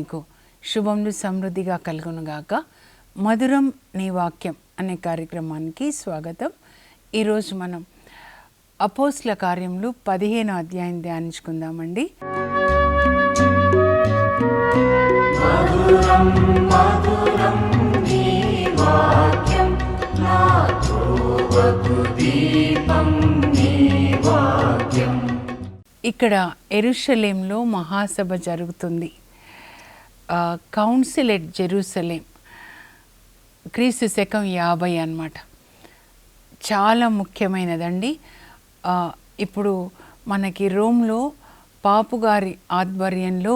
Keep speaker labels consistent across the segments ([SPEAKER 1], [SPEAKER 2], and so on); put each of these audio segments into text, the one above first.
[SPEAKER 1] మీకు శుభములు సమృద్ధిగా కలుగునుగాక. మధురం నీ వాక్యం అనే కార్యక్రమానికి స్వాగతం. ఈరోజు మనం అపోస్ల కార్యములు పదిహేను అధ్యాయం ధ్యానించుకుందామండి. ఇక్కడ ఎరుషలేంలో మహాసభ జరుగుతుంది. కౌన్సిల్ ఎట్ జెరూసలేం క్రీస్తు శకం యాభై అన్నమాట. చాలా ముఖ్యమైనదండి. ఇప్పుడు మనకి రోమ్లో పాపు గారి ఆధ్వర్యంలో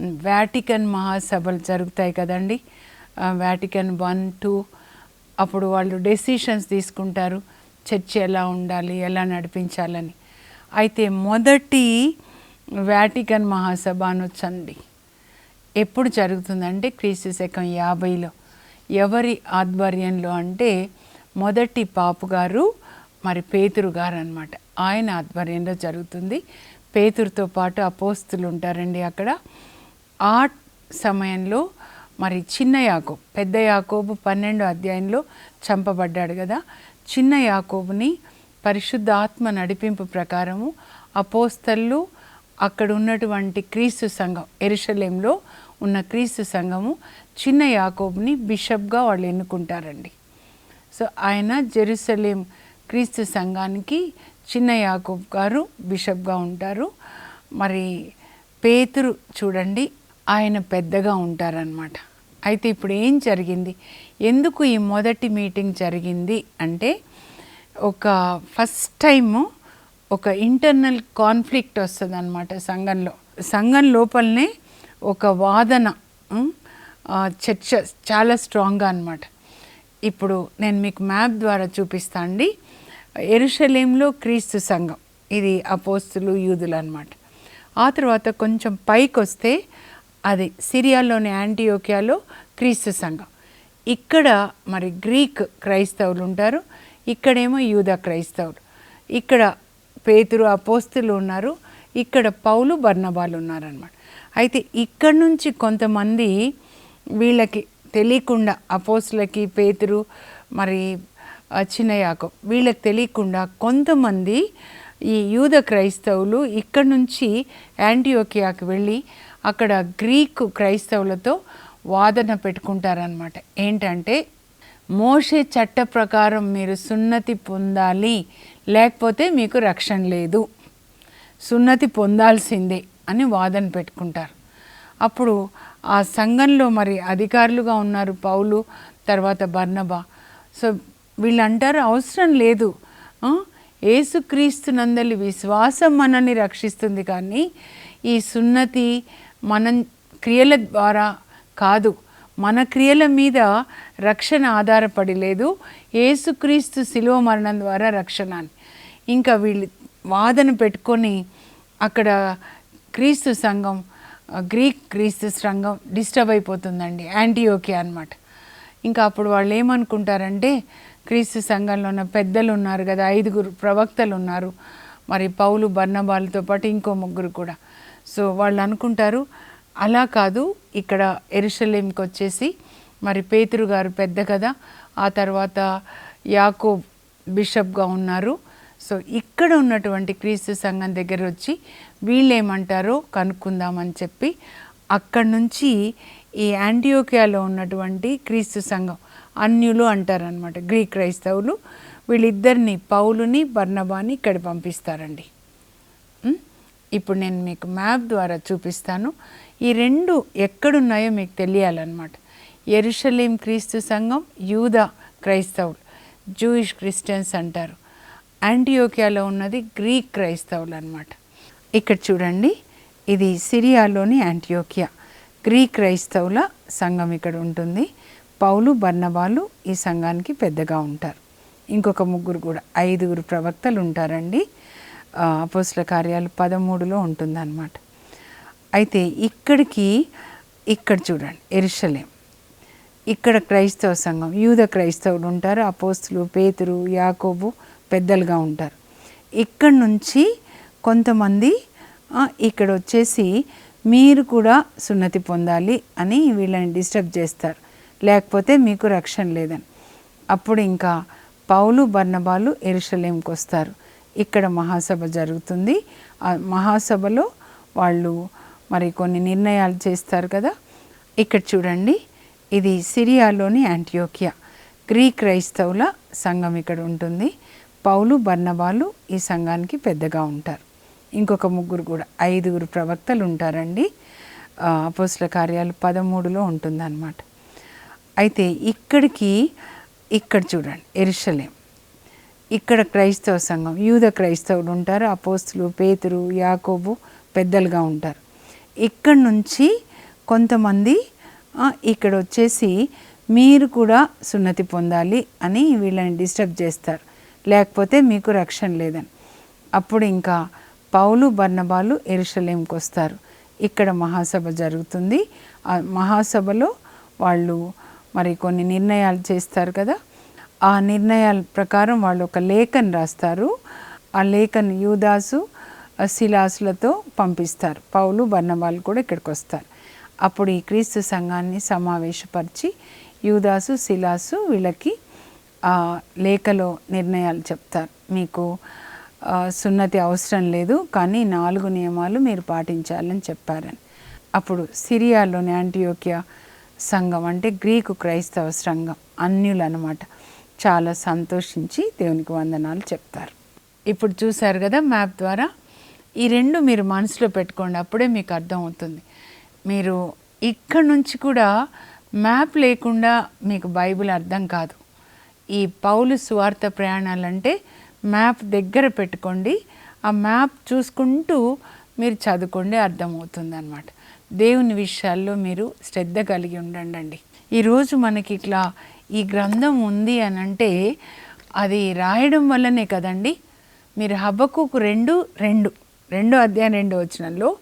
[SPEAKER 1] వ్యాటికన్ మహాసభలు జరుగుతాయి కదండి. వ్యాటికన్ వన్ టూ అప్పుడు వాళ్ళు డెసిషన్స్ తీసుకుంటారు. చర్చి ఎలా ఉండాలి ఎలా నడిపించాలని. అయితే మొదటి వ్యాటికన్ మహాసభ అనొచ్చండి. ఎప్పుడు జరుగుతుందంటే క్రీస్తు శకం యాభైలో. ఎవరి ఆధ్వర్యంలో అంటే మొదటి పాపు గారు మరి పేతురు గారు అనమాట ఆయన ఆధ్వర్యంలో జరుగుతుంది. పేతురుతో పాటు అపోస్తులు ఉంటారండి అక్కడ. ఆ సమయంలో మరి చిన్న యాకోబు పెద్ద యాకోబు పన్నెండో అధ్యాయంలో చంపబడ్డాడు కదా. చిన్న యాకోబుని పరిశుద్ధ ఆత్మ నడిపింపు ప్రకారము అపోస్తళ్ళు అక్కడ ఉన్నటువంటి క్రీస్తు సంఘం ఎరుషలేంలో ఉన్న క్రీస్తు సంఘము చిన్న యాకోబ్ని బిషప్గా వాళ్ళు ఎన్నుకుంటారండి. సో ఆయన జెరూసలేం క్రీస్తు సంఘానికి చిన్న యాకోబ్ గారు బిషప్గా ఉంటారు. మరి పేతురు చూడండి ఆయన పెద్దగా ఉంటారనమాట అయితే ఇప్పుడు ఏం జరిగింది? ఎందుకు ఈ మొదటి మీటింగ్ జరిగింది అంటే ఒక ఫస్ట్ టైము ఒక ఇంటర్నల్ కాన్ఫ్లిక్ట్ వస్తుంది అనమాట సంఘంలో. సంఘం లోపలనే ఒక వాదన చర్చ చాలా స్ట్రాంగ్గా అనమాట ఇప్పుడు నేను మీకు మ్యాప్ ద్వారా చూపిస్తా అండి. ఎరుషలేంలో క్రీస్తు సంఘం ఇది అపోస్తులు యూదులు అనమాట ఆ తర్వాత కొంచెం పైకి వస్తే అది సిరియాలోని యాంటీయోకియాలో క్రీస్తు సంఘం. ఇక్కడ మరి గ్రీక్ క్రైస్తవులు ఉంటారు ఇక్కడేమో యూద క్రైస్తవులు. ఇక్కడ పేతురు అపోస్తులు ఉన్నారు. ఇక్కడ పౌలు బర్ణబాలు ఉన్నారనమాట అయితే ఇక్కడ నుంచి కొంతమంది వీళ్ళకి తెలియకుండా అపోస్తులకి పేతురు మరి ఆ, చిన్న వీళ్ళకి తెలియకుండా కొంతమంది ఈ యూద క్రైస్తవులు ఇక్కడ నుంచి యాంటీయోకియాకి వెళ్ళి అక్కడ గ్రీకు క్రైస్తవులతో వాదన పెట్టుకుంటారనమాట ఏంటంటే మోషే చట్ట ప్రకారం మీరు సున్నతి పొందాలి లేకపోతే మీకు రక్షణ లేదు. సున్నతి పొందాల్సిందే అని వాదన పెట్టుకుంటారు. అప్పుడు ఆ సంఘంలో మరి అధికారులుగా ఉన్నారు పౌలు తర్వాత బర్నబా. సో వీళ్ళు అంటారు అవసరం లేదు. ఏసుక్రీస్తు నందలి విశ్వాసం మనల్ని రక్షిస్తుంది కానీ ఈ సున్నతి మనం క్రియల ద్వారా కాదు. మన క్రియల మీద రక్షణ ఆధారపడి లేదు. ఏసుక్రీస్తు శిలువ మరణం ద్వారా రక్షణ అని ఇంకా వీళ్ళు వాదన పెట్టుకొని అక్కడ క్రీస్తు సంఘం గ్రీక్ క్రీస్తు సంఘం డిస్టర్బ్ అయిపోతుందండి యాంటీయోకియా అన్నమాట. ఇంకా అప్పుడు వాళ్ళు ఏమనుకుంటారంటే క్రీస్తు సంఘంలో ఉన్న పెద్దలు ఉన్నారు కదా ఐదుగురు ప్రవక్తలు ఉన్నారు మరి పౌలు బర్ణబాలతో పాటు ఇంకో ముగ్గురు కూడా. సో వాళ్ళు అనుకుంటారు అలా కాదు ఇక్కడ ఎరుషలేంకి వచ్చేసి మరి పేతురు గారు పెద్ద కదా ఆ తర్వాత యాకో బిషప్గా ఉన్నారు సో ఇక్కడ ఉన్నటువంటి క్రీస్తు సంఘం దగ్గర వచ్చి వీళ్ళు ఏమంటారో కనుక్కుందామని చెప్పి అక్కడి నుంచి ఈ యాంటీయోకియాలో ఉన్నటువంటి క్రీస్తు సంఘం అన్యులు అంటారనమాట గ్రీక్ క్రైస్తవులు వీళ్ళిద్దరిని పౌలుని బర్ణబాని ఇక్కడ పంపిస్తారండి. ఇప్పుడు నేను మీకు మ్యాప్ ద్వారా చూపిస్తాను. ఈ రెండు ఎక్కడున్నాయో మీకు తెలియాలన్నమాట. ఎరుషలేం క్రీస్తు సంఘం యూదా క్రైస్తవులు జూయిష్ క్రిస్టియన్స్ అంటారు. యాంటీయోకియాలో ఉన్నది గ్రీక్ క్రైస్తవులు అనమాట ఇక్కడ చూడండి ఇది సిరియాలోని యాంటీయోకియా గ్రీక్ క్రైస్తవుల సంఘం ఇక్కడ ఉంటుంది. పౌలు బర్ణబాలు ఈ సంఘానికి పెద్దగా ఉంటారు. ఇంకొక ముగ్గురు కూడా ఐదుగురు ప్రవక్తలు ఉంటారండి. అపోస్ల కార్యాలు పదమూడులో ఉంటుందన్నమాట. అయితే ఇక్కడికి ఇక్కడ చూడండి ఎరుషలేం. ఇక్కడ క్రైస్తవ సంఘం యూద క్రైస్తవులు ఉంటారు. అపోస్తులు పేతురు యాకోబు పెద్దలుగా ఉంటారు. ఇక్కడ నుంచి కొంతమంది ఇక్కడ వచ్చేసి మీరు కూడా సున్నతి పొందాలి అని వీళ్ళని డిస్టర్బ్ చేస్తారు. లేకపోతే మీకు రక్షణ లేదని. అప్పుడు ఇంకా పౌలు బర్ణబాలు ఎరుషలేంకి వస్తారు. ఇక్కడ మహాసభ జరుగుతుంది. ఆ మహాసభలో వాళ్ళు మరి కొన్ని నిర్ణయాలు చేస్తారు కదా. ఇక్కడ చూడండి. ఇది సిరియాలోని యాంటియోకియా గ్రీక్ క్రైస్తవుల సంఘం ఇక్కడ ఉంటుంది. పౌలు బర్ణబాలు ఈ సంఘానికి పెద్దగా ఉంటారు. ఇంకొక ముగ్గురు కూడా ఐదుగురు ప్రవక్తలు ఉంటారండి. అపోస్ల కార్యాలు పదమూడులో ఉంటుందన్నమాట. అయితే ఇక్కడికి ఇక్కడ చూడండి ఎరుషలేం. ఇక్కడ క్రైస్తవ సంఘం యూద క్రైస్తవులు ఉంటారు అపోస్తులు పేతురు యాకోబు పెద్దలుగా ఉంటారు. ఇక్కడ నుంచి కొంతమంది ఇక్కడ వచ్చేసి మీరు కూడా సున్నతి పొందాలి అని వీళ్ళని డిస్టర్బ్ చేస్తారు. లేకపోతే మీకు రక్షణ లేదని. అప్పుడు ఇంకా పౌలు బర్ణబాలు ఎరుషలేంకి వస్తారు. ఇక్కడ మహాసభ జరుగుతుంది. ఆ మహాసభలో వాళ్ళు మరి కొన్ని నిర్ణయాలు చేస్తారు కదా. ఆ నిర్ణయాల ప్రకారం వాళ్ళు ఒక లేఖను రాస్తారు. ఆ లేఖను యూదాసు శిలాసులతో పంపిస్తారు. పౌలు బర్ణబాలు కూడా ఇక్కడికి వస్తారు. అప్పుడు ఈ క్రీస్తు సంఘాన్ని సమావేశపరిచి యూదాసు శిలాసు వీళ్ళకి లేఖలో నిర్ణయాలు చెప్తారు. మీకు సున్నతి అవసరం లేదు కానీ నాలుగు నియమాలు మీరు పాటించాలని చెప్పారని. అప్పుడు సిరియాలోని యాంటీయోకియా సంఘం అంటే గ్రీకు క్రైస్తవ సంఘం అన్యులు అనమాట చాలా సంతోషించి దేవునికి వందనాలు చెప్తారు. ఇప్పుడు చూశారు కదా మ్యాప్ ద్వారా ఈ రెండు మీరు మనసులో పెట్టుకోండి అప్పుడే మీకు అర్థమవుతుంది. మీరు ఇక్కడ నుంచి కూడా మ్యాప్ లేకుండా మీకు బైబిల్ అర్థం కాదు. ఈ పౌలు సువార్త ప్రయాణాలంటే మ్యాప్ దగ్గర పెట్టుకోండి. ఆ మ్యాప్ చూసుకుంటూ మీరు చదువుకోండి అర్థమవుతుంది అనమాట దేవుని విషయాల్లో మీరు శ్రద్ధ కలిగి ఉండండి ఈరోజు మనకి ఇట్లా ఈ గ్రంథం ఉంది అని అంటే అది రాయడం వల్లనే కదండి. మీరు హబ్బకుకు రెండు రెండు రెండో అధ్యాయం రెండో వచనంలో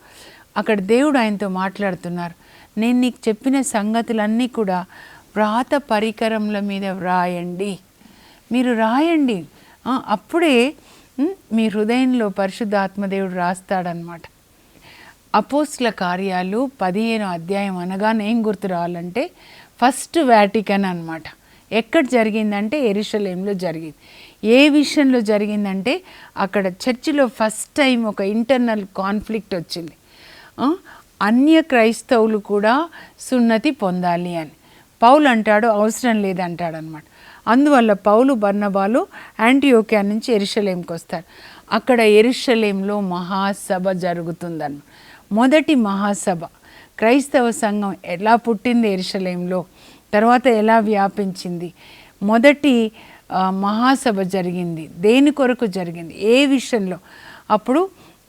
[SPEAKER 1] అక్కడ దేవుడు ఆయనతో మాట్లాడుతున్నారు. నేను నీకు చెప్పిన సంగతులన్నీ కూడా వ్రాత పరికరముల మీద వ్రాయండి. మీరు రాయండి. అప్పుడే మీ హృదయంలో పరిశుద్ధాత్మదేవుడు రాస్తాడనమాట. అపోస్ల కార్యాలు పదిహేను అధ్యాయం అనగానే ఏం గుర్తు రావాలంటే ఫస్ట్ వ్యాటికన్ అన్నమాట. ఎక్కడ జరిగిందంటే ఎరుషలేంలో జరిగింది. ఏ విషయంలో జరిగిందంటే అక్కడ చర్చిలో ఫస్ట్ టైం ఒక ఇంటర్నల్ కాన్ఫ్లిక్ట్ వచ్చింది. అన్య క్రైస్తవులు కూడా సున్నతి పొందాలి అని. పౌలు అంటాడు అవసరం లేదంటాడు అనమాట అందువల్ల పౌలు బర్ణబాలు యాంటీయోకియా నుంచి ఎరుషలేంకి వస్తారు. అక్కడ ఎరుషలేంలో మహాసభ జరుగుతుందన్న మొదటి మహాసభ. క్రైస్తవ సంఘం ఎలా పుట్టింది ఎరుషలేంలో? తర్వాత ఎలా వ్యాపించింది? మొదటి మహాసభ జరిగింది. దేని కొరకు జరిగింది? ఏ విషయంలో? అప్పుడు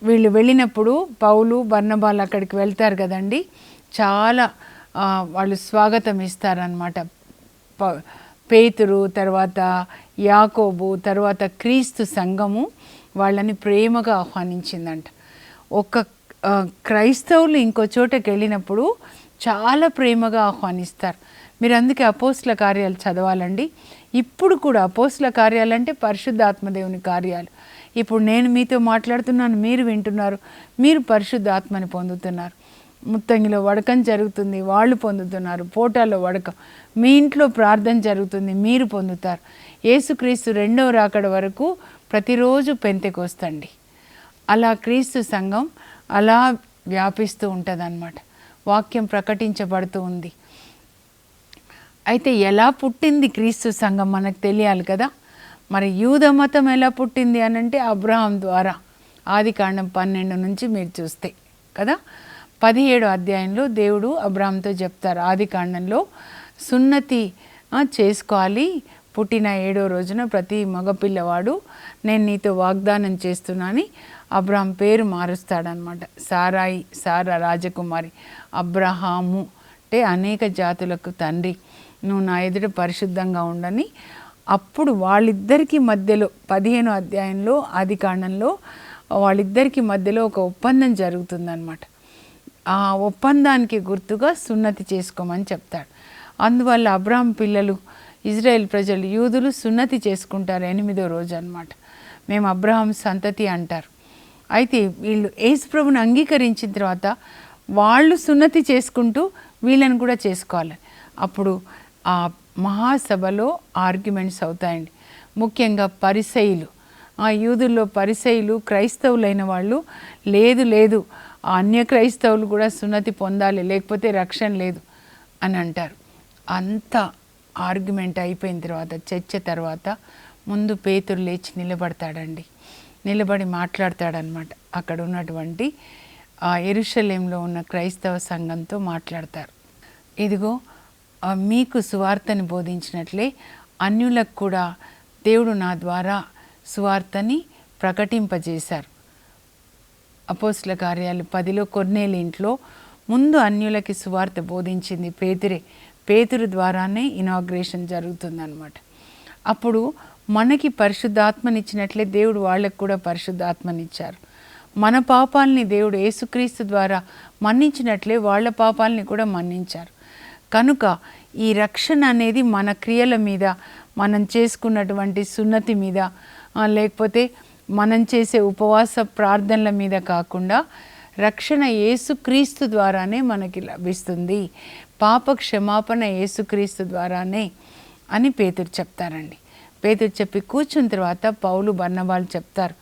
[SPEAKER 1] వీళ్ళు వెళ్ళినప్పుడు పౌలు బర్ణబాలు అక్కడికి వెళ్తారు కదండి. చాలా వాళ్ళు స్వాగతం ఇస్తారనమాట ప- పేతురు తర్వాత యాకోబు తర్వాత క్రీస్తు సంఘము వాళ్ళని ప్రేమగా ఆహ్వానించిందంట. ఒక క్రైస్తవులు ఇంకో చోటకి వెళ్ళినప్పుడు చాలా ప్రేమగా ఆహ్వానిస్తారు. మీరు అందుకే అపోస్ల కార్యాలు చదవాలండి. ఇప్పుడు కూడా అపోస్ల కార్యాలు అంటే పరిశుద్ధాత్మదేవుని కార్యాలు. ఇప్పుడు నేను మీతో మాట్లాడుతున్నాను మీరు వింటున్నారు మీరు పరిశుద్ధాత్మని పొందుతున్నారు. ముత్తంగిలో వడకం జరుగుతుంది వాళ్ళు పొందుతున్నారు. పోటాలో వడకం. మీ ఇంట్లో ప్రార్థన జరుగుతుంది మీరు పొందుతారు. యేసుక్రీస్తు రెండవ రాకడ వరకు ప్రతిరోజు పెంతెకొస్తండి. అలా క్రీస్తు సంఘం అలా వ్యాపిస్తూ ఉంటుంది వాక్యం ప్రకటించబడుతూ ఉంది. అయితే ఎలా పుట్టింది క్రీస్తు సంఘం మనకు తెలియాలి కదా? మరి యూద మతం ఎలా పుట్టింది అని అంటే అబ్రహాం ద్వారా. ఆది కాండం పన్నెండు నుంచి మీరు చూస్తే కదా? పదిహేడు అధ్యాయంలో దేవుడు అబ్రాహంతో చెప్తారు. ఆది కాండంలో సున్నతి చేసుకోవాలి. పుట్టిన ఏడో రోజున ప్రతి మగపిల్లవాడు నేను నీతో వాగ్దానం చేస్తున్నాని అబ్రహాం పేరు మారుస్తాడనమాట సారాయి సారా రాజకుమారి అబ్రహాము అంటే అనేక జాతులకు తండ్రి. నువ్వు నా ఎదుట పరిశుద్ధంగా ఉండని అప్పుడు వాళ్ళిద్దరికి మధ్యలో పదిహేను అధ్యాయంలో ఆది కాండంలో వాళ్ళిద్దరికి మధ్యలో ఒక ఒప్పందం జరుగుతుందన్నమాట. ఆ ఒప్పందానికి గుర్తుగా సున్నతి చేసుకోమని చెప్తాడు. అందువల్ల అబ్రాహం పిల్లలు ఇజ్రాయెల్ ప్రజలు యూదులు సున్నతి చేసుకుంటారు ఎనిమిదో రోజు అన్నమాట మేము అబ్రహాం సంతతి అంటారు. అయితే వీళ్ళు యేసుప్రభుని అంగీకరించిన తర్వాత వాళ్ళు సున్నతి చేసుకుంటూ వీళ్ళని కూడా చేసుకోవాలి. అప్పుడు ఆ మహాసభలో ఆర్గ్యుమెంట్స్ అవుతాయండి. ముఖ్యంగా పరిసయులు. ఆ యూదుల్లో పరిసయులు క్రైస్తవులైన వాళ్ళు లేదు లేదు అన్య క్రైస్తవులు కూడా సున్నతి పొందాలి లేకపోతే రక్షణ లేదు అని అంటారు. అంత ఆర్గ్యుమెంట్ అయిపోయిన తర్వాత చర్చ తర్వాత ముందు పేతురు లేచి నిలబడతాడండి. నిలబడి మాట్లాడతాడనమాట అక్కడ ఉన్నటువంటి ఆ ఎరుషలేంలో ఉన్న క్రైస్తవ సంఘంతో మాట్లాడతారు. ఇదిగో మీకు సువార్తని బోధించినట్లే అన్యులకు కూడా దేవుడు నా ద్వారా సువార్తని ప్రకటింపజేశారు. అపోస్ల కార్యాలు పదిలో కొన్నేళ్ళ ఇంట్లో ముందు అన్యులకి సువార్త బోధించింది పేతురే. పేతురు ద్వారానే ఇనాగ్రేషన్ జరుగుతుందన్నమాట. అప్పుడు మనకి పరిశుద్ధాత్మనిచ్చినట్లే దేవుడు వాళ్ళకు కూడా పరిశుద్ధాత్మనిచ్చారు. మన పాపాలని దేవుడు యేసుక్రీస్తు ద్వారా మన్నించినట్లే వాళ్ళ పాపాలని కూడా మన్నించారు. కనుక ఈ రక్షణ అనేది మన క్రియల మీద మనం చేసుకున్నటువంటి సున్నతి మీద లేకపోతే మనం చేసే ఉపవాస ప్రార్థనల మీద కాకుండా రక్షణ యేసుక్రీస్తు ద్వారానే మనకి లభిస్తుంది. పాప క్షమాపణ యేసుక్రీస్తు ద్వారానే అని పేతురు చెప్తారండి. పేతురు చెప్పి కూర్చున్న తర్వాత పౌలు బన్నవాళ్ళు చెప్తారు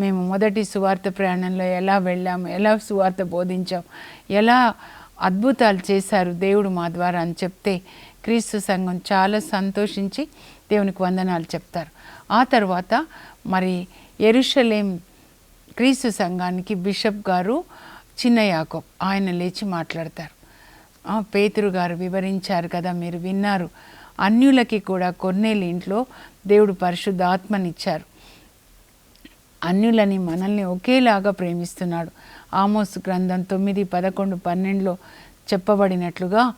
[SPEAKER 1] మేము మొదటి సువార్త ప్రయాణంలో ఎలా వెళ్ళాము? ఎలా సువార్త బోధించాం ఎలా అద్భుతాలు చేశారు దేవుడు మా ద్వారా? అని చెప్తే క్రీస్తు సంఘం చాలా సంతోషించి దేవునికి వందనాలు చెప్తారు. ఆ తర్వాత మరి ఎరుషలేం క్రీస్తు సంఘానికి బిషప్ గారు చిన్న యాకోబ్ ఆయన లేచి మాట్లాడతారు. పేతురు గారు వివరించారు కదా మీరు విన్నారు. అన్యులకి కూడా కొన్నేళ్ళ ఇంట్లో దేవుడు పరిశుద్ధాత్మనిచ్చారు. అన్యులని మనల్ని ఒకేలాగా ప్రేమిస్తున్నాడు. ఆమోస్ గ్రంథం తొమ్మిది పదకొండు పన్నెండులో చెప్పబడినట్లుగా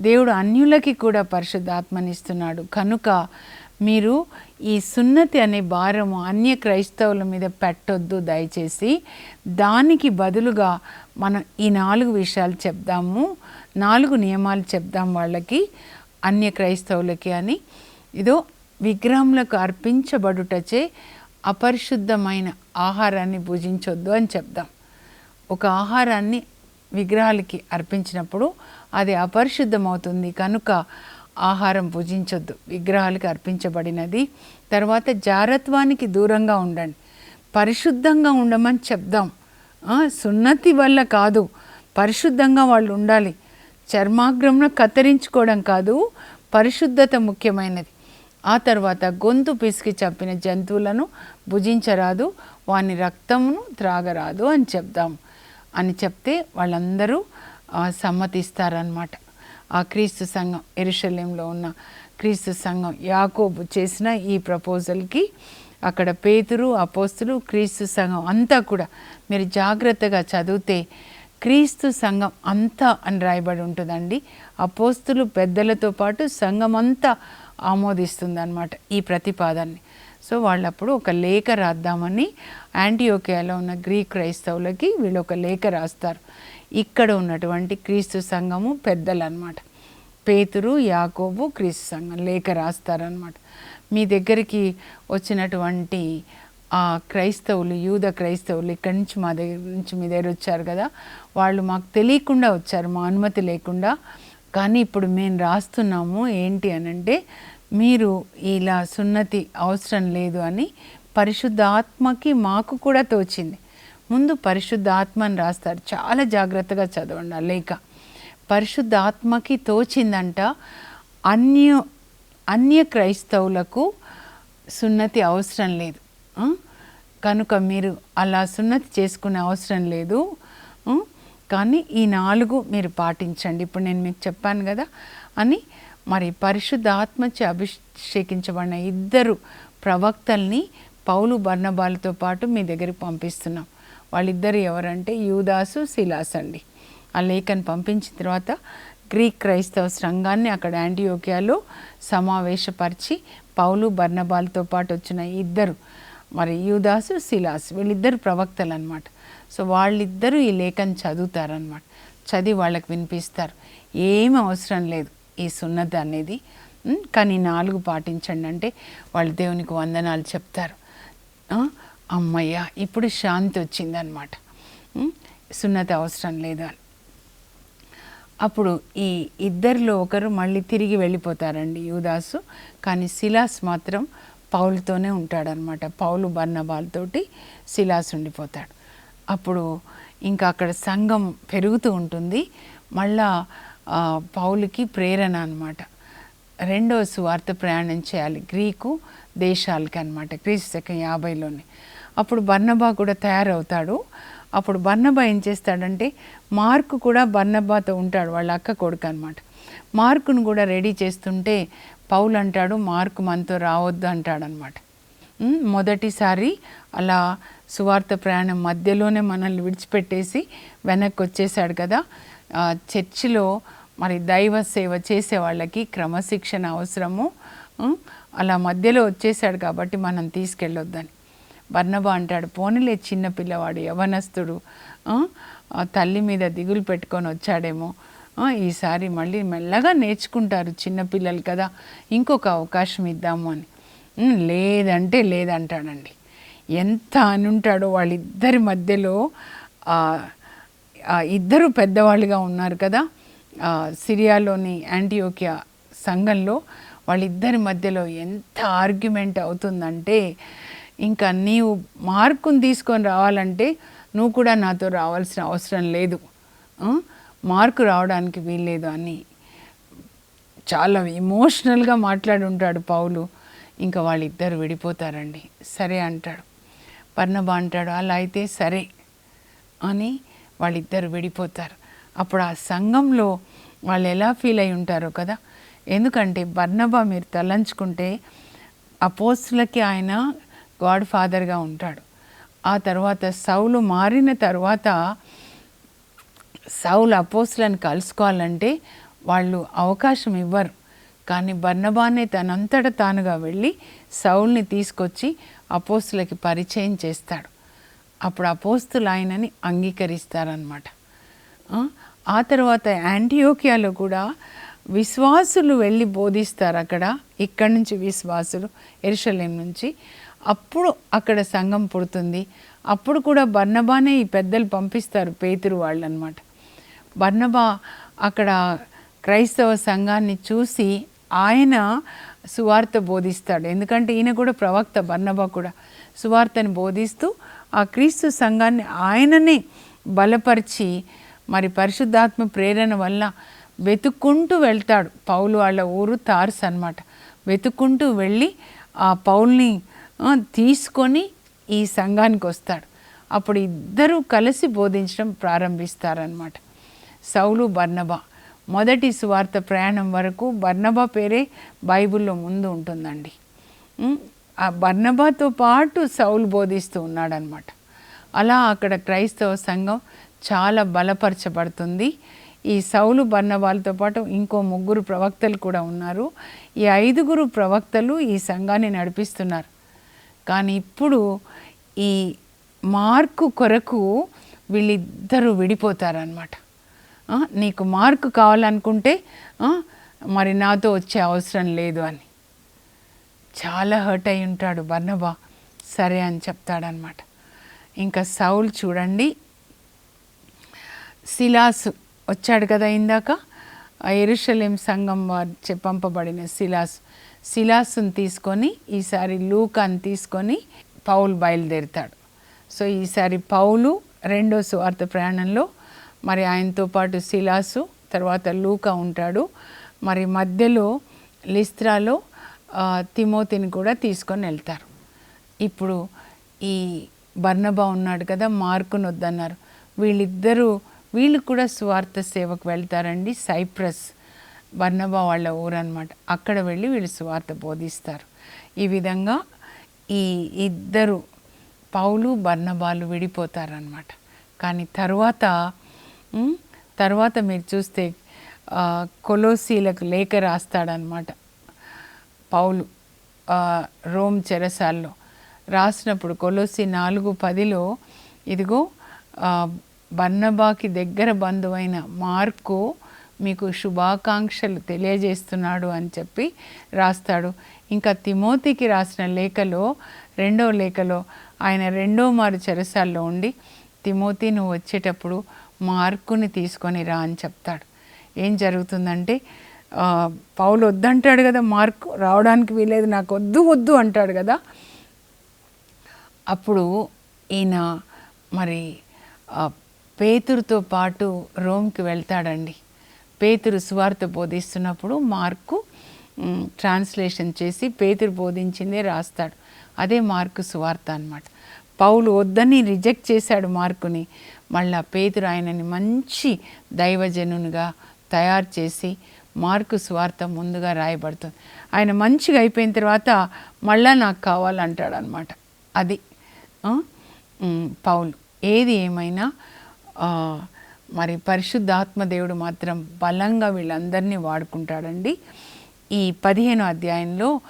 [SPEAKER 1] దేవుడు అన్యులకి కూడా పరిశుద్ధాత్మనిస్తున్నాడు. కనుక మీరు ఈ సున్నతి అనే భారము అన్య క్రైస్తవుల మీద పెట్టొద్దు దయచేసి. దానికి బదులుగా మనం ఈ నాలుగు విషయాలు చెప్దాము. నాలుగు నియమాలు చెప్దాం వాళ్ళకి అన్య క్రైస్తవులకి అని. ఇదో విగ్రహములకు అర్పించబడుటచే అపరిశుద్ధమైన ఆహారాన్ని భుజించొద్దు అని చెప్దాం. ఒక ఆహారాన్ని విగ్రహాలకి అర్పించినప్పుడు అది అపరిశుద్ధమవుతుంది. కనుక ఆహారం భుజించొద్దు. విగ్రహాలకు అర్పించబడినది. తర్వాత జారత్వానికి దూరంగా ఉండండి. పరిశుద్ధంగా ఉండమని చెప్దాం. సున్నతి వల్ల కాదు. పరిశుద్ధంగా వాళ్ళు ఉండాలి. చర్మాగ్రంను కత్తిరించుకోవడం కాదు. పరిశుద్ధత ముఖ్యమైనది. ఆ తర్వాత గొంతు పిసికి చంపిన జంతువులను భుజించరాదు. వాని రక్తమును త్రాగరాదు అని చెప్దాం. అని చెప్తే వాళ్ళందరూ సమ్మతిస్తారనమాట ఆ క్రీస్తు సంఘం ఎరుషలేంలో ఉన్న క్రీస్తు సంఘం యాకోబు చేసిన ఈ ప్రపోజల్కి అక్కడ పేతురు అపోస్తులు క్రీస్తు సంఘం అంతా కూడా మీరు జాగ్రత్తగా చదివితే క్రీస్తు సంఘం అంతా అని రాయబడి ఉంటుందండి. అపోస్తులు పెద్దలతో పాటు సంఘం అంతా ఆమోదిస్తుంది ఈ ప్రతిపాదాన్ని. సో వాళ్ళప్పుడు ఒక లేఖ రాద్దామని యాంటీయోకియాలో ఉన్న గ్రీక్ క్రైస్తవులకి వీళ్ళు ఒక లేఖ రాస్తారు. ఇక్కడ ఉన్నటువంటి క్రీస్తు సంఘము పెద్దలు అనమాట పేతురు యాకోబు క్రీస్తు సంఘం లేఖ రాస్తారనమాట మీ దగ్గరికి వచ్చినటువంటి ఆ క్రైస్తవులు యూద క్రైస్తవులు ఇక్కడి నుంచి మా దగ్గర నుంచి మీ దగ్గర వచ్చారు కదా వాళ్ళు మాకు తెలియకుండా వచ్చారు మా అనుమతి లేకుండా. కానీ ఇప్పుడు మేము రాస్తున్నాము ఏంటి అనంటే మీరు ఇలా సున్నతి అవసరం లేదు అని పరిశుద్ధాత్మకి మాకు కూడా తోచింది. ముందు పరిశుద్ధాత్మ అని రాస్తారు. చాలా జాగ్రత్తగా చదవండి ఆ లేఖ. పరిశుద్ధాత్మకి తోచిందంట అన్య అన్య క్రైస్తవులకు సున్నతి అవసరం లేదు. కనుక మీరు అలా సున్నతి చేసుకునే అవసరం లేదు. కానీ ఈ నాలుగు మీరు పాటించండి. ఇప్పుడు నేను మీకు చెప్పాను కదా అని మరి పరిశుద్ధాత్మచే అభిషేకించబడిన ఇద్దరు ప్రవక్తల్ని పౌలు బర్ణబాలతో పాటు మీ దగ్గరికి పంపిస్తున్నాం. వాళ్ళిద్దరు ఎవరంటే యూదాసు శిలాస్ అండి. ఆ లేఖను పంపించిన తర్వాత గ్రీక్ క్రైస్తవ సంఘాన్ని అక్కడ యాంటీయోకియాలో సమావేశపరిచి పౌలు బర్ణబాల్తో పాటు వచ్చిన ఇద్దరు మరి యూదాసు శిలాస్ వీళ్ళిద్దరు ప్రవక్తలు అనమాట సో వాళ్ళిద్దరూ ఈ లేఖను చదువుతారనమాట చదివి వాళ్ళకి వినిపిస్తారు. ఏమి అవసరం లేదు ఈ సున్నత అనేది. కానీ నాలుగు పాటించండి అంటే వాళ్ళు దేవునికి వందనాలు చెప్తారు. అమ్మయ్య ఇప్పుడు శాంతి వచ్చిందనమాట సున్నతి అవసరం లేదు అని. అప్పుడు ఈ ఇద్దరిలో ఒకరు మళ్ళీ తిరిగి వెళ్ళిపోతారండి యూదాసు కానీ శిలాస్ మాత్రం పౌలుతోనే ఉంటాడనమాట పౌలు బర్ణబాల్తోటి శిలాస్ ఉండిపోతాడు. అప్పుడు ఇంకా అక్కడ సంఘం పెరుగుతూ ఉంటుంది. మళ్ళా పౌలుకి ప్రేరణ అనమాట రెండో సువార్త ప్రయాణం చేయాలి గ్రీకు దేశాలకి అనమాట క్రీస్తు శకం యాభైలోనే. అప్పుడు బర్నబా కూడా తయారవుతాడు. అప్పుడు బర్నబా ఏం చేస్తాడంటే మార్కు కూడా బర్నబాతో ఉంటాడు వాళ్ళ అక్క కొడుకు అనమాట మార్కును కూడా రెడీ చేస్తుంటే పౌలు అంటాడు మార్కు మనతో రావద్దు అంటాడనమాట మొదటిసారి అలా సువార్త ప్రయాణం మధ్యలోనే మనల్ని విడిచిపెట్టేసి వెనక్కి వచ్చేసాడు కదా చర్చిలో మరి దైవ సేవ చేసే వాళ్ళకి క్రమశిక్షణ అవసరము. అలా మధ్యలో వచ్చేసాడు కాబట్టి మనం తీసుకెళ్ళొద్దని. బర్నబా అంటాడు పోనీలే చిన్న పిల్లవాడు యవనస్తుడు తల్లి మీద దిగులు పెట్టుకొని వచ్చాడేమో. ఈసారి మళ్ళీ మెల్లగా నేర్చుకుంటారు చిన్నపిల్లలు కదా ఇంకొక అవకాశం ఇద్దాము అని. లేదంటే లేదంటాడండి. ఎంత అని ఉంటాడో వాళ్ళిద్దరి మధ్యలో ఇద్దరు పెద్దవాళ్ళుగా ఉన్నారు కదా సిరియాలోని యాంటీయోకియా సంఘంలో వాళ్ళిద్దరి మధ్యలో ఎంత ఆర్గ్యుమెంట్ అవుతుందంటే ఇంకా నీవు మార్కుని తీసుకొని రావాలంటే నువ్వు కూడా నాతో రావాల్సిన అవసరం లేదు. మార్కు రావడానికి వీల్లేదు అని. చాలా ఎమోషనల్గా మాట్లాడి ఉంటాడు పౌలు. ఇంకా వాళ్ళిద్దరు విడిపోతారండి. సరే అంటాడు. పర్ణబా అంటాడు అలా అయితే సరే అని వాళ్ళిద్దరు విడిపోతారు. అప్పుడు ఆ సంఘంలో వాళ్ళు ఎలా ఫీల్ అయి ఉంటారో కదా? ఎందుకంటే బర్నబా మీరు తలంచుకుంటే అపోస్తులకి ఆయన గాడ్ ఫాదర్గా ఉంటాడు. ఆ తర్వాత సౌలు మారిన తర్వాత సౌలు అపోస్లను కలుసుకోవాలంటే వాళ్ళు అవకాశం ఇవ్వరు. కానీ బర్నబానే తనంతట తానుగా వెళ్ళి సౌల్ని తీసుకొచ్చి అపోస్తులకి పరిచయం చేస్తాడు. అప్పుడు అపోస్తులు ఆయనని అంగీకరిస్తారనమాట ఆ, ఆ తర్వాత యాంటీయోకియాలో కూడా విశ్వాసులు వెళ్ళి బోధిస్తారు అక్కడ. ఇక్కడి నుంచి విశ్వాసులు ఎరుషలేం నుంచి. అప్పుడు అక్కడ సంఘం పుడుతుంది. అప్పుడు కూడా బర్ణబానే ఈ పెద్దలు పంపిస్తారు పేతురు వాళ్ళు అనమాట బర్ణబా అక్కడ క్రైస్తవ సంఘాన్ని చూసి ఆయన సువార్త బోధిస్తాడు. ఎందుకంటే ఈయన కూడా ప్రవక్త బర్ణబా కూడా సువార్తని బోధిస్తూ ఆ క్రీస్తు సంఘాన్ని ఆయననే బలపరిచి మరి పరిశుద్ధాత్మ ప్రేరణ వల్ల వెతుక్కుంటూ వెళ్తాడు. పౌలు వాళ్ళ ఊరు తార్స్ అన్నమాట. వెతుక్కుంటూ వెళ్ళి ఆ పౌల్ని తీసుకొని ఈ సంఘానికి వస్తాడు. అప్పుడు ఇద్దరూ కలిసి బోధించడం ప్రారంభిస్తారనమాట సౌలు బర్నబా. మొదటి సువార్త ప్రయాణం వరకు బర్నబా పేరే బైబిల్లో ముందు ఉంటుందండి. ఆ బర్నబాతో పాటు సౌలు బోధిస్తూ ఉన్నాడనమాట అలా అక్కడ క్రైస్తవ సంఘం చాలా బలపరచబడుతుంది. ఈ సౌలు బర్నబాలతో పాటు ఇంకో ముగ్గురు ప్రవక్తలు కూడా ఉన్నారు. ఈ ఐదుగురు ప్రవక్తలు ఈ సంఘాన్ని నడిపిస్తున్నారు. కానీ ఇప్పుడు ఈ మార్కు కొరకు వీళ్ళిద్దరూ విడిపోతారనమాట నీకు మార్కు కావాలనుకుంటే మరి నాతో వచ్చే అవసరం లేదు అని. చాలా హర్ట్ అయి ఉంటాడు బర్నబా. సరే అని చెప్తాడనమాట ఇంకా సౌల్ చూడండి. శిలాస్ వచ్చాడు కదా ఇందాక. ఎరుషలేం సంఘం వారి పంపబడిన శిలాస్ శిలాసుని తీసుకొని ఈసారి లూకాని తీసుకొని పౌలు బయలుదేరుతాడు. సో ఈసారి పౌలు రెండో సువార్త ప్రయాణంలో మరి ఆయనతో పాటు శిలాసు తర్వాత లూకా ఉంటాడు. మరి మధ్యలో లిస్త్రాలో తిమోతిని కూడా తీసుకొని వెళ్తారు. ఇప్పుడు ఈ బర్ణబా ఉన్నాడు కదా మార్కును వద్దన్నారు. వీళ్ళిద్దరూ వీళ్ళు కూడా స్వార్థ సేవకు వెళ్తారండి సైప్రస్. బర్నబా వాళ్ళ ఊరన్నమాట. అక్కడ వెళ్ళి వీళ్ళు సువార్త బోధిస్తారు. ఈ విధంగా ఈ ఇద్దరు పౌలు బర్నబాలు విడిపోతారనమాట కానీ తర్వాత తర్వాత మీరు చూస్తే కొలోసీలకు లేఖ రాస్తాడనమాట పౌలు రోమ్ చెరసాల్లో. రాసినప్పుడు కొలోసి నాలుగు పదిలో ఇదిగో బర్ణబాకి బర్నబాకి దగ్గర బంధువైన మార్కు మీకు శుభాకాంక్షలు తెలియజేస్తున్నాడు అని చెప్పి రాస్తాడు. ఇంకా తిమోతికి రాసిన లేఖలో రెండో లేఖలో ఆయన రెండో మారు చెరసాల్లో ఉండి తిమోతి నువ్వు వచ్చేటప్పుడు మార్కుని తీసుకొని రా అని చెప్తాడు. ఏం జరుగుతుందంటే పౌలు వద్దంటాడు కదా మార్కు రావడానికి వీలేదు నాకు వద్దు వద్దు అంటాడు కదా. అప్పుడు ఈయన మరి పేతురుతో పాటు రోమ్కి వెళ్తాడండి. పేతురు సువార్త బోధిస్తున్నప్పుడు మార్కు ట్రాన్స్లేషన్ చేసి పేతురు బోధించిందే రాస్తాడు. అదే మార్కు సువార్త అన్నమాట. పౌలు వద్దని రిజెక్ట్ చేశాడు మార్కుని. మళ్ళా పేతురు ఆయనని మంచి దైవజనునిగా తయారు చేసి మార్కు స్వార్థ ముందుగా రాయబడుతుంది. ఆయన మంచిగా అయిపోయిన తర్వాత మళ్ళా నాకు కావాలంటాడు అనమాట అది పౌలు. ఏది ఏమైనా మరి పరిశుద్ధాత్మ దేవుడు మాత్రం బలంగా వీళ్ళందరినీ వాడుకుంటాడండి. ఈ పదిహేను అధ్యాయంలో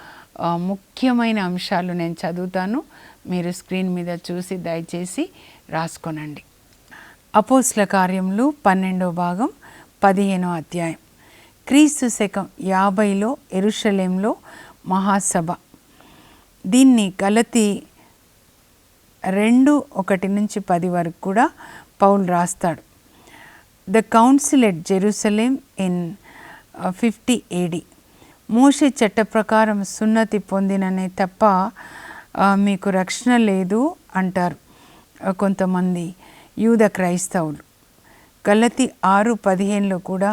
[SPEAKER 1] ముఖ్యమైన అంశాలు నేను చదువుతాను. మీరు స్క్రీన్ మీద చూసి దయచేసి రాసుకోనండి. అపోస్ల కార్యములు పన్నెండో భాగం పదిహేనో అధ్యాయం. క్రీస్తు శకం యాభైలో ఎరుషలేంలో మహాసభ. దీన్ని గలతి రెండు ఒకటి నుంచి పది వరకు కూడా పౌలు రాస్తాడు. The council at Jerusalem in fifty AD మోషే చట్ట ప్రకారం సున్నతి పొందిననే తప్ప మీకు రక్షణ లేదు అంటారు కొంతమంది యూద క్రైస్తవులు. గలతి ఆరు పదిహేనులో కూడా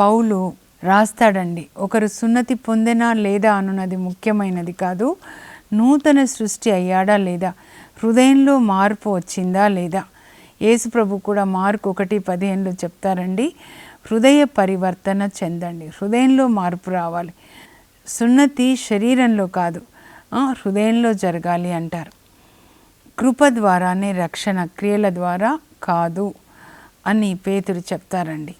[SPEAKER 1] పౌలు రాస్తాడండి ఒకరు సున్నతి పొందినా లేదా అనున్నది ముఖ్యమైనది కాదు నూతన సృష్టి అయ్యాడా లేదా హృదయంలో మార్పు వచ్చిందా లేదా యేసుప్రభు కూడా మార్కు ఒకటి పదిహేనులో చెప్తారండి హృదయ పరివర్తన చెందండి. హృదయంలో మార్పు రావాలి. సున్నతి శరీరంలో కాదు హృదయంలో జరగాలి అంటారు. కృప ద్వారానే రక్షణ క్రియల ద్వారా కాదు అని పేతురు చెప్తారండి.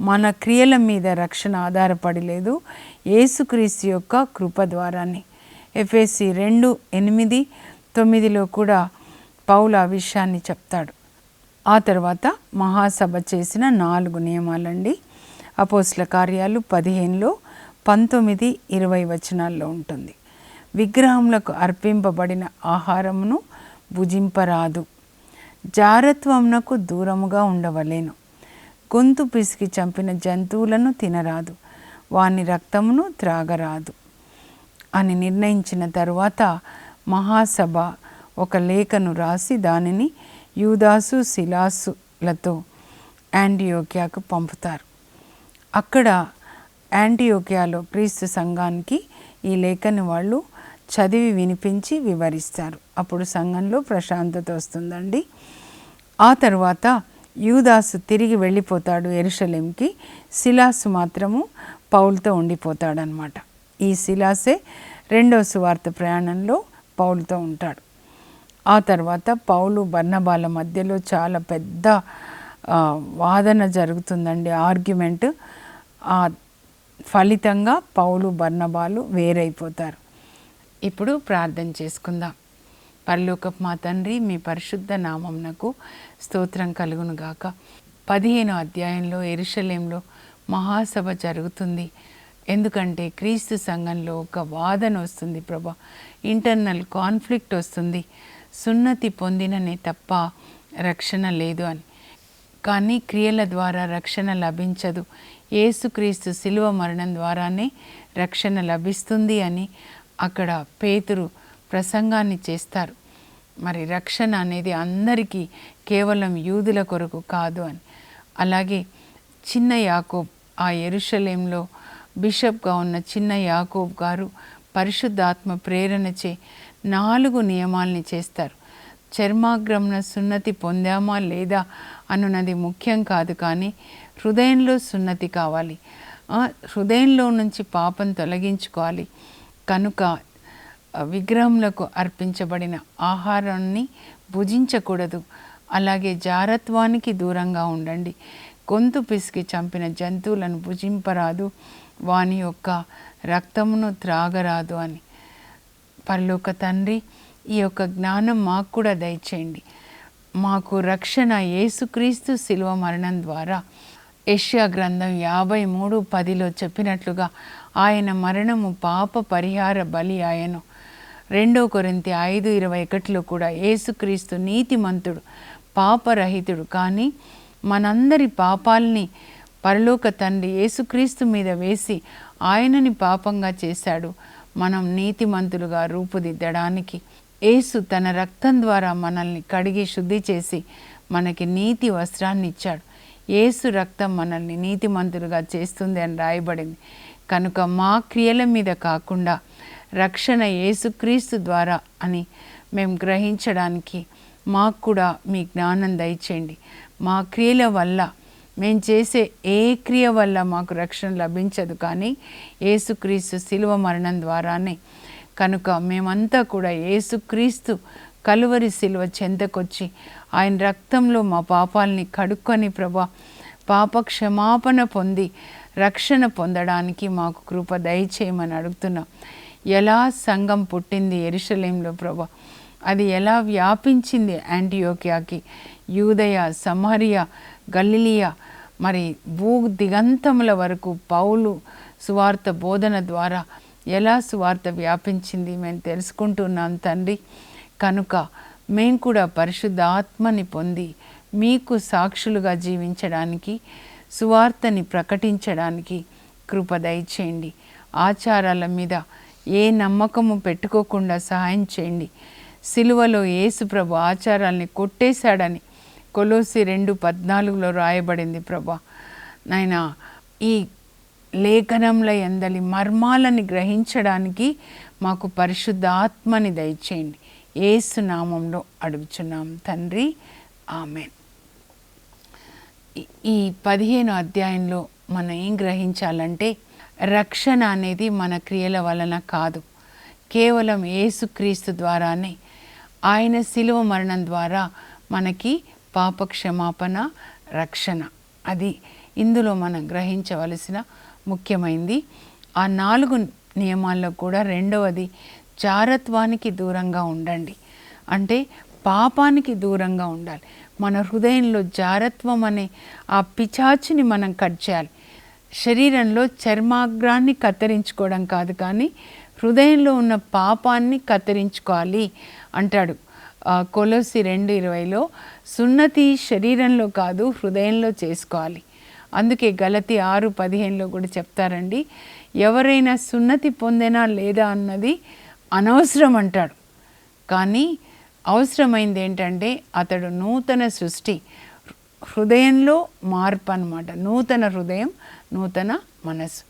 [SPEAKER 1] మన క్రియల మీద రక్షణ ఆధారపడి లేదు ఏసుక్రీస్తు యొక్క కృప ద్వారానే. ఎఫ్ఎస్సి రెండు ఎనిమిది తొమ్మిదిలో కూడా పౌలు ఆ విషయాన్ని చెప్తాడు. ఆ తర్వాత మహాసభ చేసిన నాలుగు నియమాలండి. అపోస్ల కార్యాలు పదిహేనులో పంతొమ్మిది ఇరవై వచనాల్లో ఉంటుంది. విగ్రహములకు అర్పింపబడిన ఆహారమును భుజింపరాదు. జారత్వమునకు దూరముగా ఉండవలేను. గొంతు పిసికి చంపిన జంతువులను తినరాదు. వాని రక్తమును త్రాగరాదు. అని నిర్ణయించిన తరువాత మహాసభ ఒక లేఖను రాసి దానిని యూదాసు శిలాసులతో యాంటియోకియాకు పంపుతారు. అక్కడ యాంటియోకియాలో క్రీస్తు సంఘానికి ఈ లేఖని వాళ్ళు చదివి వినిపించి వివరిస్తారు. అప్పుడు సంఘంలో ప్రశాంతత వస్తుందండి. ఆ తర్వాత యూదాసు తిరిగి వెళ్ళిపోతాడు ఎరుషలేంకి. శిలాసు మాత్రము పౌల్తో ఉండిపోతాడనమాట ఈ శిలాసే రెండో సువార్త ప్రయాణంలో పౌల్తో ఉంటాడు. ఆ తర్వాత పౌలు బర్ణబాల మధ్యలో చాలా పెద్ద వాదన జరుగుతుందండి. ఆర్గ్యుమెంట్ ఆ ఫలితంగా పౌలు బర్ణబాలు వేరైపోతారు. ఇప్పుడు ప్రార్థన చేసుకుందాం. పరలోకపు మా తండ్రి మీ పరిశుద్ధ నామంనకు స్తోత్రం కలుగును గాక. పదిహేను అధ్యాయంలో ఎరుషలేంలో మహాసభ జరుగుతుంది. ఎందుకంటే క్రీస్తు సంఘంలో ఒక వాదన వస్తుంది ప్రభా. ఇంటర్నల్ కాన్ఫ్లిక్ట్ వస్తుంది. సున్నతి పొందిననే తప్ప రక్షణ లేదు అని. కానీ క్రియల ద్వారా రక్షణ లభించదు. ఏసుక్రీస్తు శిలువ మరణం ద్వారానే రక్షణ లభిస్తుంది అని అక్కడ పేతురు ప్రసంగాన్ని చేస్తారు. మరి రక్షణ అనేది అందరికీ కేవలం యూదుల కొరకు కాదు అని. అలాగే చిన్న యాకోబ్ ఆ ఎరుషలేంలో బిషప్గా ఉన్న చిన్న యాకోబ్ గారు పరిశుద్ధాత్మ ప్రేరణచే నాలుగు నియమాల్ని చేస్తారు. చర్మాగ్రమణ సున్నతి పొందామా లేదా అనున్నది ముఖ్యం కాదు కానీ హృదయంలో సున్నతి కావాలి. హృదయంలో నుంచి పాపం తొలగించుకోవాలి. కనుక విగ్రహంలకు విగ్రహములకు అర్పించబడిన ఆహారాన్ని భుజించకూడదు. అలాగే జారత్వానికి దూరంగా ఉండండి. గొంతు పిసికి చంపిన జంతువులను భుజింపరాదు. వాని యొక్క రక్తమును త్రాగరాదు అని. పరలోక తండ్రి ఈ యొక్క జ్ఞానం మాకు కూడా దయచేయండి. మాకు రక్షణ యేసుక్రీస్తు శిలువ మరణం ద్వారా యెషయా గ్రంథం యాభై మూడు పదిలో చెప్పినట్లుగా ఆయన మరణము పాప పరిహార బలి ఆయను రెండో కొరింతి ఐదు ఇరవై ఒకటిలో కూడా యేసుక్రీస్తు నీతిమంతుడు పాపరహితుడు. కానీ మనందరి పాపాల్ని పరలోక తండ్రి యేసుక్రీస్తు మీద వేసి ఆయనని పాపంగా చేశాడు. మనం నీతిమంతులుగా రూపుదిద్దడానికి యేసు తన రక్తం ద్వారా మనల్ని కడిగి శుద్ధి చేసి మనకి నీతి వస్త్రాన్ని ఇచ్చాడు యేసు రక్తం మనల్ని నీతిమంతులుగా చేస్తుంది అని రాయబడింది. కనుక మా క్రియల మీద కాకుండా రక్షణ యేసుక్రీస్తు ద్వారా అని మేము గ్రహించడానికి మాకు కూడా మీ జ్ఞానం దయచేయండి. మా క్రియల వల్ల మేము చేసే ఏ క్రియ వల్ల మాకు రక్షణ లభించదు కానీ ఏసుక్రీస్తు శిలువ మరణం ద్వారానే కనుక మేమంతా కూడా ఏసుక్రీస్తు కలువరి శిలువ చెంతకొచ్చి ఆయన రక్తంలో మా పాపాలని కడుక్కొని ప్రభా పాప క్షమాపణ పొంది రక్షణ పొందడానికి మాకు కృప దయచేయమని అడుగుతున్నాం. ఎలా సంఘం పుట్టింది ఎరుషలేంలో ప్రభా? అది ఎలా వ్యాపించింది యాంటీయోకియాకి? యూదయ సమహరియా గల్లిలియా మరి భూ దిగంతముల వరకు పౌలు సువార్త బోధన ద్వారా ఎలా సువార్త వ్యాపించింది మేము తెలుసుకుంటున్నాం తండ్రి. కనుక మేము కూడా పరిశుద్ధ ఆత్మని పొంది మీకు సాక్షులుగా జీవించడానికి సువార్తని ప్రకటించడానికి కృప దయచేయండి. ఆచారాల మీద ఏ నమ్మకము పెట్టుకోకుండా సహాయం చేయండి. సిలువలో యేసుప్రభు ఆచారాల్ని కొట్టేశాడని కొలోసి రెండు పద్నాలుగులో రాయబడింది ప్రభా. నాయన ఈ లేఖనంలో ఎందలి మర్మాలని గ్రహించడానికి మాకు పరిశుద్ధ ఆత్మని దయచేయండి. ఏసు నామంలో అడుగుచున్నాం తండ్రి. ఆమెన్. ఈ- పదిహేను అధ్యాయంలో మనం ఏం గ్రహించాలంటే రక్షణ అనేది మన క్రియల వలన కాదు. కేవలం ఏసుక్రీస్తు ద్వారానే ఆయన శిలువ మరణం ద్వారా మనకి పాప క్షమాపణ రక్షణ. అది ఇందులో మనం గ్రహించవలసిన ముఖ్యమైంది. ఆ నాలుగు నియమాల్లో కూడా రెండవది జారత్వానికి దూరంగా ఉండండి. అంటే పాపానికి దూరంగా ఉండాలి. మన హృదయంలో జారత్వం అనే ఆ పిచాచిని మనం కట్ చేయాలి. శరీరంలో చర్మాగ్రాన్ని కత్తిరించుకోవడం కాదు కానీ హృదయంలో ఉన్న పాపాన్ని కత్తిరించుకోవాలి అంటాడు. కొలసి రెండు ఇరవైలో సున్నతి శరీరంలో కాదు హృదయంలో చేసుకోవాలి. అందుకే గలతి ఆరు పదిహేనులో కూడా చెప్తారండి ఎవరైనా సున్నతి పొందేనా లేదా అన్నది అనవసరం అంటాడు. కానీ అవసరమైంది ఏంటంటే అతడు నూతన సృష్టి హృదయంలో మార్పు అనమాట నూతన హృదయం నూతన మనసు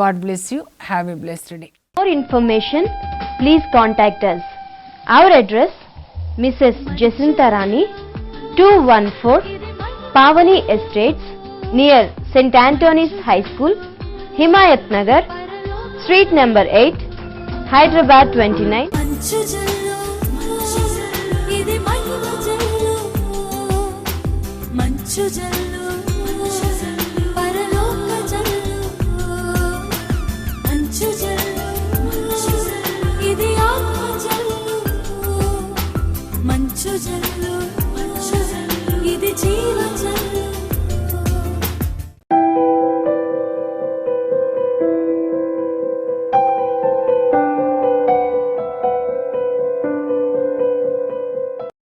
[SPEAKER 1] God bless you have a blessed day.
[SPEAKER 2] For information please contact us Our address Mrs Jacintharani two one four Pavani estates near Saint Antony's high school Himayat Nagar street
[SPEAKER 3] number eight Hyderabad twenty nine మంచు జల్లు